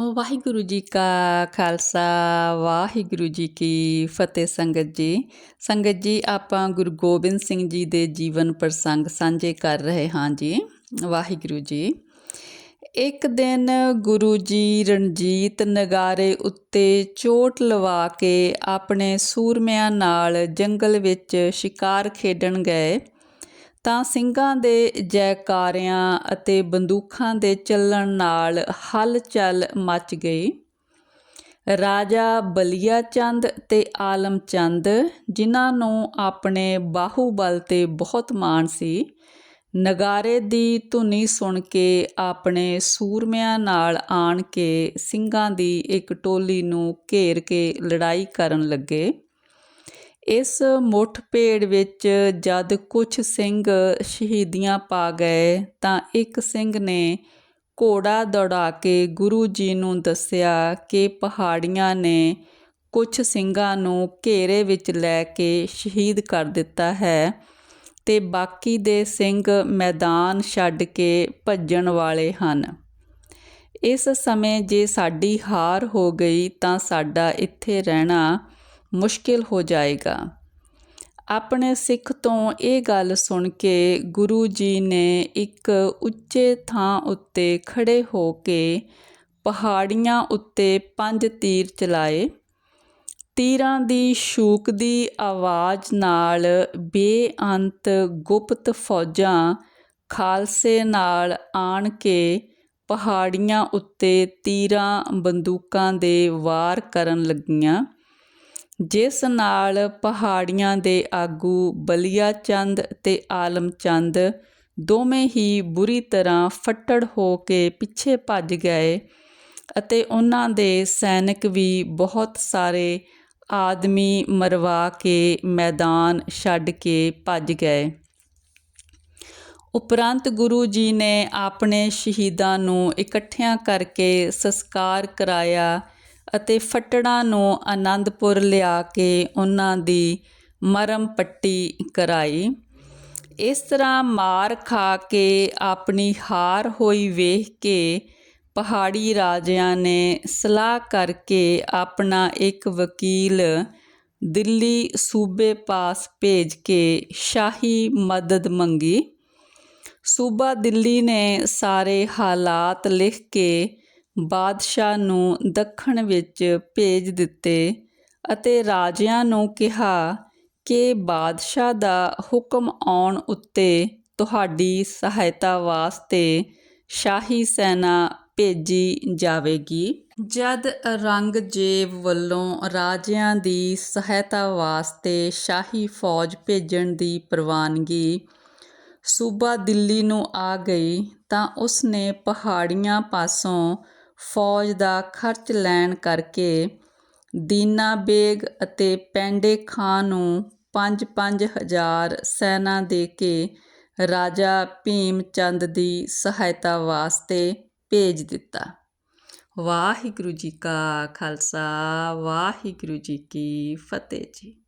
ਵਾਹਿਗੁਰੂ ਜੀ ਕਾ ਖਾਲਸਾ, ਵਾਹਿਗੁਰੂ ਜੀ ਕੀ ਫਤਿਹ ਸੰਗਤ ਜੀ। ਸੰਗਤ ਜੀ, ਆਪਾਂ ਗੁਰੂ ਗੋਬਿੰਦ ਸਿੰਘ ਜੀ ਦੇ ਜੀਵਨ ਪ੍ਰਸੰਗ ਸਾਂਝੇ ਕਰ ਰਹੇ ਹਾਂ ਜੀ, ਵਾਹਿਗੁਰੂ ਜੀ। ਇੱਕ ਦਿਨ ਗੁਰੂ ਜੀ ਰਣਜੀਤ ਨਗਾਰੇ ਉੱਤੇ ਚੋਟ ਲਵਾ ਕੇ ਆਪਣੇ ਸੂਰਮਿਆਂ ਨਾਲ ਜੰਗਲ ਵਿੱਚ ਸ਼ਿਕਾਰ ਖੇਡਣ ਗਏ। ਤਾਂ ਸਿੰਘਾਂ ਦੇ ਜੈਕਾਰਿਆਂ ਅਤੇ ਬੰਦੂਕਾਂ ਦੇ ਚੱਲਣ ਨਾਲ ਹਲਚਲ ਮਚ ਗਈ। ਰਾਜਾ ਬਲੀਆ ਚੰਦ ਤੇ ਆਲਮ ਚੰਦ ਜਿਨ੍ਹਾਂ ਨੂੰ ਆਪਣੇ ਬਾਹੂਬਲ ਤੇ ਬਹੁਤ ਮਾਣ ਸੀ, ਨਗਾਰੇ ਦੀ ਧੁਨੀ ਸੁਣ ਕੇ ਆਪਣੇ ਸੂਰਮਿਆਂ ਨਾਲ ਆਣ ਕੇ ਸਿੰਘਾਂ ਦੀ ਇੱਕ ਟੋਲੀ ਨੂੰ ਘੇਰ ਕੇ ਲੜਾਈ ਕਰਨ ਲੱਗੇ। ਇਸ ਮੁੱਠ ਭੇੜ ਵਿੱਚ ਜਦ ਕੁਛ ਸਿੰਘ ਸ਼ਹੀਦੀਆਂ ਪਾ ਗਏ, ਤਾਂ ਇੱਕ ਸਿੰਘ ਨੇ ਘੋੜਾ ਦੌੜਾ ਕੇ ਗੁਰੂ ਜੀ ਨੂੰ ਦੱਸਿਆ ਕਿ ਪਹਾੜੀਆਂ ਨੇ ਕੁਛ ਸਿੰਘਾਂ ਨੂੰ ਘੇਰੇ ਵਿੱਚ ਲੈ ਕੇ ਸ਼ਹੀਦ ਕਰ ਦਿੱਤਾ ਹੈ ਤੇ ਬਾਕੀ ਦੇ ਸਿੰਘ ਮੈਦਾਨ ਛੱਡ ਕੇ ਭੱਜਣ ਵਾਲੇ ਹਨ। ਇਸ ਸਮੇਂ ਜੇ ਸਾਡੀ ਹਾਰ ਹੋ ਗਈ ਤਾਂ ਸਾਡਾ ਇੱਥੇ ਰਹਿਣਾ ਮੁਸ਼ਕਿਲ ਹੋ ਜਾਏਗਾ। ਆਪਣੇ ਸਿੱਖ ਤੋਂ ਇਹ ਗੱਲ ਸੁਣ ਕੇ ਗੁਰੂ ਜੀ ਨੇ ਇੱਕ ਉੱਚੇ ਥਾਂ ਉੱਤੇ ਖੜੇ ਹੋ ਕੇ ਪਹਾੜੀਆਂ ਉੱਤੇ ਪੰਜ ਤੀਰ ਚਲਾਏ। ਤੀਰਾਂ ਦੀ ਸ਼ੂਕ ਦੀ ਆਵਾਜ਼ ਨਾਲ ਬੇਅੰਤ ਗੁਪਤ ਫੌਜਾਂ ਖਾਲਸੇ ਨਾਲ ਆਣ ਕੇ ਪਹਾੜੀਆਂ ਉੱਤੇ ਤੀਰਾਂ ਬੰਦੂਕਾਂ ਦੇ ਵਾਰ ਕਰਨ ਲੱਗੀਆਂ। ਜਿਸ ਨਾਲ ਪਹਾੜੀਆਂ ਦੇ ਆਗੂ ਬਲੀਆ ਚੰਦ ਤੇ ਆਲਮ ਚੰਦ ਦੋਵੇਂ ਹੀ ਬੁਰੀ ਤਰ੍ਹਾਂ ਫੱਟੜ ਹੋ ਕੇ ਪਿੱਛੇ ਭੱਜ ਗਏ ਅਤੇ ਉਹਨਾਂ ਦੇ ਸੈਨਿਕ ਵੀ ਬਹੁਤ ਸਾਰੇ ਆਦਮੀ ਮਰਵਾ ਕੇ ਮੈਦਾਨ ਛੱਡ ਕੇ ਭੱਜ ਗਏ। ਉਪਰੰਤ ਗੁਰੂ ਜੀ ਨੇ ਆਪਣੇ ਸ਼ਹੀਦਾਂ ਨੂੰ ਇਕੱਠਿਆਂ ਕਰਕੇ ਸੰਸਕਾਰ ਕਰਾਇਆ ਅਤੇ ਫੱਟੜਾਂ ਨੂੰ ਅਨੰਦਪੁਰ ਲਿਆ ਕੇ ਉਹਨਾਂ ਦੀ ਮਰਮ ਪੱਟੀ ਕਰਾਈ। ਇਸ ਤਰ੍ਹਾਂ ਮਾਰ ਖਾ ਕੇ ਆਪਣੀ ਹਾਰ ਹੋਈ ਵੇਖ ਕੇ ਪਹਾੜੀ ਰਾਜਿਆਂ ਨੇ ਸਲਾਹ ਕਰਕੇ ਆਪਣਾ ਇੱਕ ਵਕੀਲ ਦਿੱਲੀ ਸੂਬੇ ਪਾਸ ਭੇਜ ਕੇ ਸ਼ਾਹੀ ਮਦਦ ਮੰਗੀ। ਸੂਬਾ ਦਿੱਲੀ ਨੇ ਸਾਰੇ ਹਾਲਾਤ ਲਿਖ ਕੇ ਬਾਦਸ਼ਾਹ ਨੂੰ ਦੱਖਣ ਵਿੱਚ ਭੇਜ ਦਿੱਤੇ ਅਤੇ ਰਾਜਿਆਂ ਨੂੰ ਕਿਹਾ ਕਿ ਬਾਦਸ਼ਾਹ ਦਾ ਹੁਕਮ ਆਉਣ ਉੱਤੇ ਤੁਹਾਡੀ ਸਹਾਇਤਾ ਵਾਸਤੇ ਸ਼ਾਹੀ ਸੈਨਾ ਭੇਜੀ ਜਾਵੇਗੀ। ਜਦ ਔਰੰਗਜ਼ੇਬ ਵੱਲੋਂ ਰਾਜਿਆਂ ਦੀ ਸਹਾਇਤਾ ਵਾਸਤੇ ਸ਼ਾਹੀ ਫੌਜ ਭੇਜਣ ਦੀ ਪ੍ਰਵਾਨਗੀ ਸੂਬਾ ਦਿੱਲੀ ਨੂੰ ਆ ਗਈ ਤਾਂ ਉਸਨੇ ਪਹਾੜੀਆਂ ਪਾਸੋਂ ਫੌਜ ਦਾ ਖਰਚ ਲੈਣ ਕਰਕੇ ਦੀਨਾ ਬੇਗ ਅਤੇ ਪੈਂਡੇ ਖਾਂ ਨੂੰ ਪੰਜ ਪੰਜ ਹਜ਼ਾਰ ਸੈਨਾ ਦੇ ਕੇ ਰਾਜਾ ਭੀਮ ਚੰਦ ਦੀ ਸਹਾਇਤਾ ਵਾਸਤੇ ਭੇਜ ਦਿੱਤਾ। ਵਾਹਿਗੁਰੂ ਜੀ ਕਾ ਖਾਲਸਾ, ਵਾਹਿਗੁਰੂ ਜੀ ਕੀ ਫਤਿਹ ਜੀ।